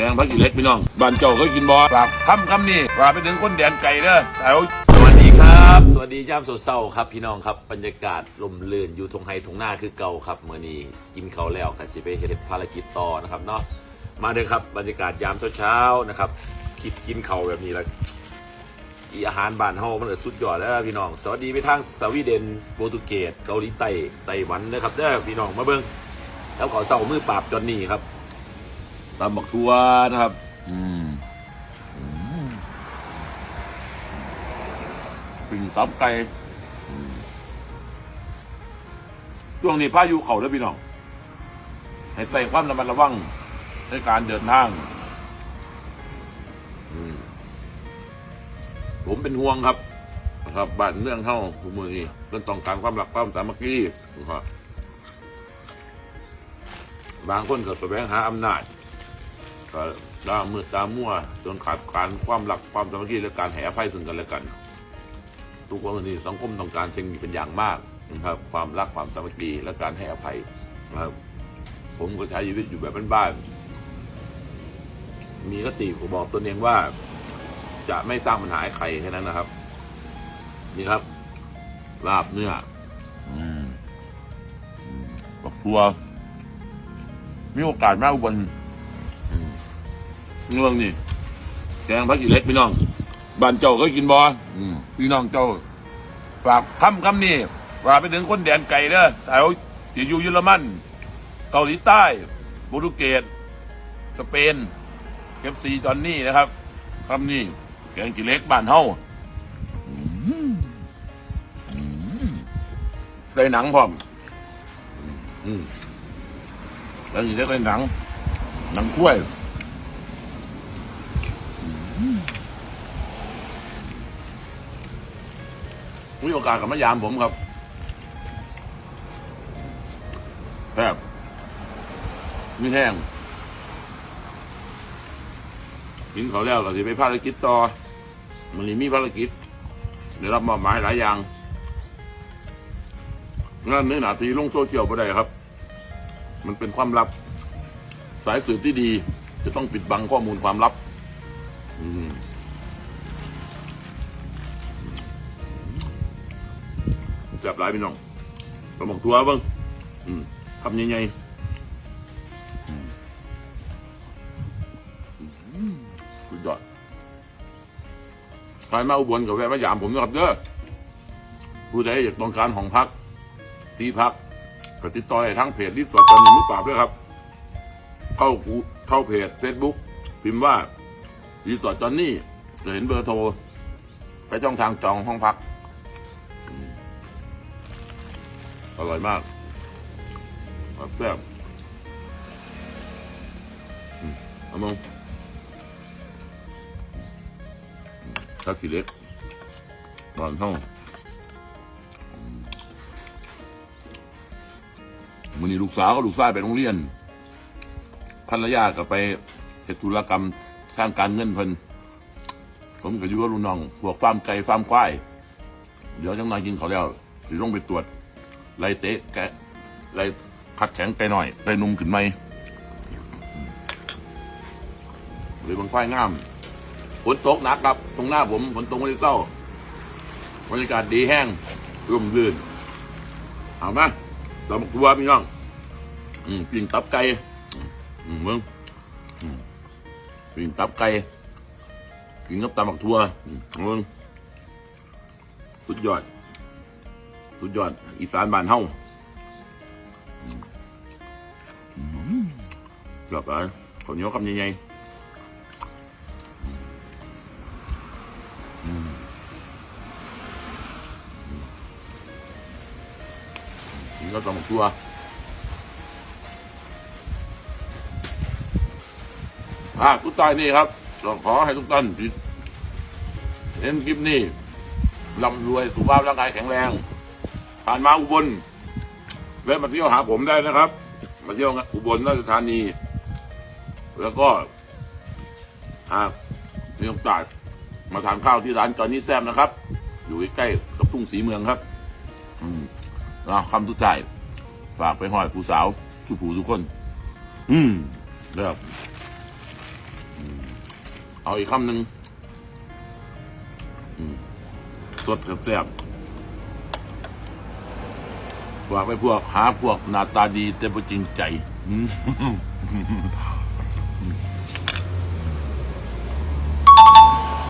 กงพักอีเล็กพี่น้องบ้านเจ้าก็กินบอฝากคำคำนี้ฝากไปถึงคนแดนไก่เด้อแถวสวัสดีครับ สวัสดียามสดเศร้าครับพี่น้องครับบรรยากาศลมลื่นอยู่ทงไฮทงหน้าคือเก่าครับเมื่อนี้กินเขาแล้วค่ะสิไปเฮ็ดภารกิจต่อนะครับเนาะมาเลยครับบรรยากาศยามเช้าๆนะครับคิดกินเขาแบบนี้แล้วอีอาหารบ้านเฮามันเออสุดยอดแล้วพี่น้อง สวัสดีไปทางสวีเดนโปรตุเกสเกาหลีใต้ไต้หวันนะครับเด้อพี่น้องมาเบิ่งแล้วขอเศร้ามือปราบจอนนี่ครับ ตำบักทัวนะครับ อืมอืมปิ่งตับไก่อืมช่วงนี้พายุเขาแล้วพี่น้อง ให้ใส่ความระมัดระวังในการเดินทางอืมผมเป็นห่วงครับนะครับบ้านเรื่องเท่าทุกมือนี้เรื่องต้องการความรักความสามัคคีนะครับบางคนก็แสวงหาอำนาจ ก็ด่ามืดตามั่วจนขาดการความรักความสามัคคีและการแห่อภัยซึ่งกันและกัน ทุกวันนี้สังคมต้องการสิ่งนี้เป็นอย่างมากนะครับ ความรักความสามัคคีและการให้อภัยนะครับ ผมก็ใช้ชีวิตอยู่แบบบ้านๆมีคติผมบอกตนเองว่า จะไม่สร้างปัญหาให้ใครแค่นั้นนะครับ นี่ครับลาบเนื้ออืมอืมบักทัวมีโอกาสมากอุบล เมืองนี่แกงพักอีเล็กพี่น้องบ้านเจ้าก็กินบอมพี่น้องเจ้า ฝากคำคำนี้ฝากไปถึงคนแดนไก่เด้อแถวที่อยู่เยอรมัน เกาหลีใต้โปรตุเกสสเปนเอฟซีจอนนี่นะครับคำนี้แกงกิเล็กบ้านเฮาอืมอืมใส่หนังพร้อมอืมแล้วอีเล็กใส่หนังหนังกล้วย มีโอกาสกับมายามผมครับแทบมีแห้งกินเขาวแล้วก็สิไปภารกิจต่อมันนี้มีภารกิจได้รับมอบหมายหลายอย่างงานเนื้อหนาทีลงโซเชียลไ่ได้ครับ มันเป็นความลับ สายสืบที่ดี จะต้องปิดบังข้อมูลความลับ จับหลายพี่น้องกระบอกทัวเบิ้งอืมคำใหญ่ๆสุดยอดใครมาอุบลกับแวะมายามผมนะครับเด้อผู้ใดอยากต้องการห้องพัก ที่พักก็ติดต่อให้ทั้งเพจรีสอร์ทจอนนี่มือปราบด้วยครับ เข้ากูเข้าเพจเฟซบุ๊กพิมพ์ว่ารีสอร์ทจอนนี่จะเห็นเบอร์โทร ไปช่องทางจองห้องพัก อร่อยมากแซ่บอืมองชาขีเล็กหวานท่อืมมือนี้ลูกสาวก็ลูกชายไปโรงเรียนภรรยาก็ไปเหตุธุรกรรมทางการเงินเพิ่นผมก็อยู่กับลูกน้องพวกฟาร์มไก่ฟาร์มควาย เดี๋ยวจังน่อยกินเขาวแล้วสิลงไปตรวจ ไล่เตะแกะไล่คัดแข็งไกหน่อยไล่นุ่มขึ้นไหมเลยบางไฟงามฝนตกหนักครับ ตรงหน้าผมฝนตกไม่ได้เศร้าบรรยากาศดีแห้งร่มรื่นเอามาเรามาตัวพี่น้องอืมปิ้งตับไก่อืมเมืองปิ่งตับไก่กินกับตำบักทัวอืมเมืองสุดยอด สุดยอด อีสานบ้านเฮาเกือบเลยข้าวเหนียวคำใหญ่ๆอืมนี่ก็ต้องตัวอ่าทุกท่านนี่ครับก็ขอให้ทุกท่านเห็นคลิปนี้ร่ำรวยสุขภาพร่างกายแข็งแรง ผ่านมาอุบลแวะมาเที่ยวหาผมได้นะครับ มาเที่ยวอุบลราชธานี แล้วก็หากมีโอกาสมาทานข้าวที่ร้านจอนี่แซมนะครับ อยู่ใกล้ๆกับทุ่งสีเมืองครับ อืมอะคำสุดท้ายฝากไปห้อยผู้สาวทุกผู้ทุกคน อืมเด้อเอาอีกคำหนึ่งสดแซ่บ ฝากไปพวกหาพวกหน้าตาดีแต่บ่จริงใจ